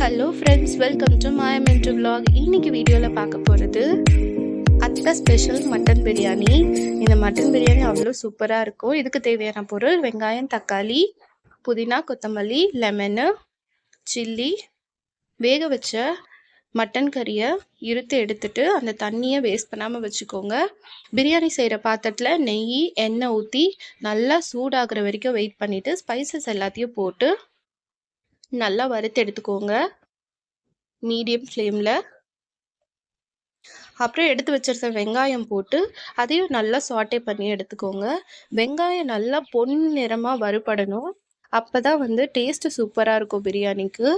Hello friends welcome to மாயமென்ட் vlog. இன்னைக்கு வீடியோவில் பார்க்க போகிறது அத்தை ஸ்பெஷல் மட்டன் பிரியாணி இந்த மட்டன் பிரியாணி அவ்வளோ சூப்பராக இருக்கும். இதுக்கு தேவையான பொருள் வெங்காயம் தக்காளி புதினா கொத்தமல்லி லெமனு சில்லி வேக வச்ச மட்டன் கறியை இருத்து எடுத்துட்டு அந்த தண்ணியை வேஸ்ட் பண்ணாமல் வச்சுக்கோங்க. பிரியாணி செய்கிற பாத்திரத்தில் நெய் எண்ணெய் ஊற்றி நல்லா சூடாகிற வரைக்கும் வெயிட் பண்ணிவிட்டு ஸ்பைசஸ் எல்லாத்தையும் போட்டு நல்லா வறுத்து எடுத்துக்கோங்க. மீடியம் ஃப்ளேமில். அப்புறம் எடுத்து வச்சிருந்த வெங்காயம் போட்டு அதையும் நல்லா சாட்டே பண்ணி எடுத்துக்கோங்க. வெங்காயம் நல்லா பொன் நிறமாக வறுபடணும். அப்போ தான் வந்து டேஸ்ட்டு சூப்பராக இருக்கும் பிரியாணிக்கு.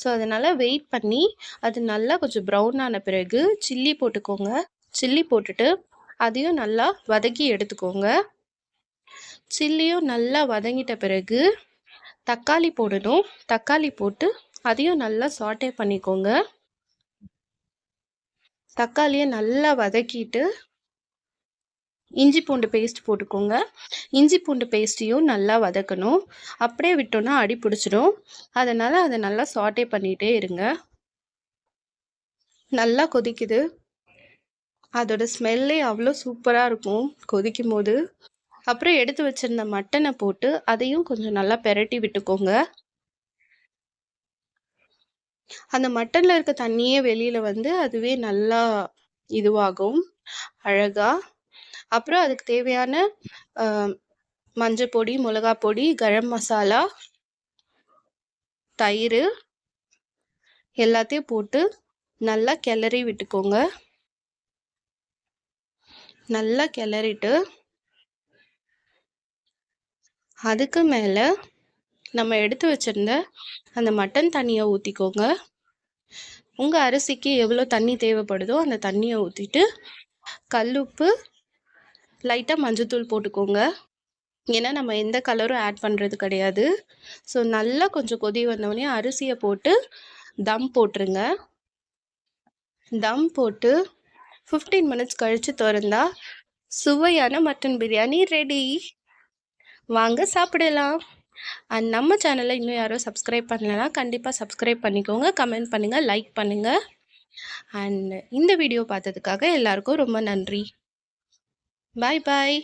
ஸோ அதனால் வெயிட் பண்ணி அது நல்லா கொஞ்சம் ப்ரௌன் ஆன பிறகு சில்லி போட்டுக்கோங்க. சில்லி போட்டுட்டு அதையும் நல்லா வதக்கி எடுத்துக்கோங்க. சில்லியும் நல்லா வதங்கிட்ட பிறகு தக்காளி போடணும். தக்காளி போட்டு அதையும் நல்லா சாட்டே பண்ணிக்கோங்க. தக்காளியை நல்லா வதக்கிட்டு இஞ்சி பூண்டு பேஸ்ட் போட்டுக்கோங்க. இஞ்சி பூண்டு பேஸ்ட்டையும் நல்லா வதக்கணும். அப்படியே விட்டோன்னா அடி பிடிச்சிடும். அதனால் அதை நல்லா சாட்டே பண்ணிகிட்டே இருங்க. நல்லா கொதிக்குது. அதோட ஸ்மெல்லே அவ்வளோ சூப்பராக இருக்கும். கொதிக்கும் போது அப்புறம் எடுத்து வச்சிருந்த மட்டனை போட்டு அதையும் கொஞ்சம் நல்லா பெரட்டி விட்டுக்கோங்க. அந்த மட்டனில் இருக்க தண்ணியே வெளியில் வந்து அதுவே நல்லா இதுவாகும். அழகாக அப்புறம் அதுக்கு தேவையான மஞ்சள் பொடி மிளகா பொடி கரம் மசாலா தயிர் எல்லாத்தையும் போட்டு நல்லா கிளறி விட்டுக்கோங்க. நல்லா கிளறிட்டு அதுக்கு மேலே நம்ம எடுத்து வச்சுருந்த அந்த மட்டன் தண்ணியை ஊற்றிக்கோங்க உங்கள் அரிசிக்கு எவ்வளோ தண்ணி தேவைப்படுதோ அந்த தண்ணியை ஊற்றிட்டு கல்லுப்பு லைட்டாக மஞ்சத்தூள் போட்டுக்கோங்க. ஏன்னா நம்ம எந்த கலரும் ஆட் பண்ணுறது கிடையாது. ஸோ நல்லா கொஞ்சம் கொதி வந்தோடனே அரிசியை போட்டு தம் போட்டுருங்க. தம் போட்டு ஃபிஃப்டீன் மினிட்ஸ் கழித்து திறந்தா சுவையான மட்டன் பிரியாணி ரெடி வாங்க சாப்பிடலாம். அண்ட் நம்ம சேனலை இன்னும் யாரும் சப்ஸ்கிரைப் பண்ணலைன்னா கண்டிப்பாக சப்ஸ்கிரைப் பண்ணிக்கோங்க. கமெண்ட் பண்ணுங்கள் லைக் பண்ணுங்கள் அண்ட் இந்த வீடியோ பார்த்ததுக்காக எல்லாருக்கும் ரொம்ப நன்றி. பாய் பாய்